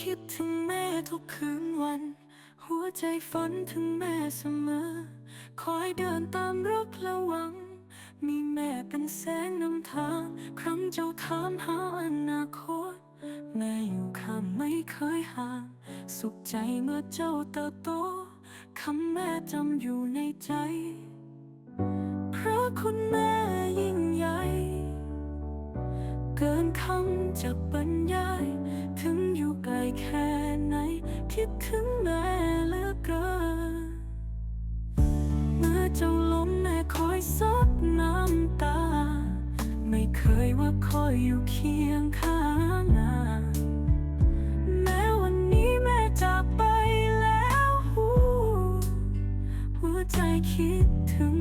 คิดถึงแม่ทุกคืนวัน หัวใจฝันถึงแม่เสมอ คอยเดินตามรักและหวัง มีแม่เป็นแสงนำทาง ครั้งเจ้าถามหาอนาคต แม่อยู่ข้างไม่เคยห่าง สุขใจเมื่อเจ้าเติบโตคำแม่จำอยู่ในใจ เพราะคุณแม่ เกินคำจะบรรยาย ถึงอยู่ไกลแค่ไหน คิดถึงแม่เหลือเกินเมื่อเจ้าล้มแม่คอยซับน้ำตา ไม่เคยว่าคอยอยู่เคียงข้างนานแม้วันนี้แม่จากไปแล้วหูหัวใจคิดถึง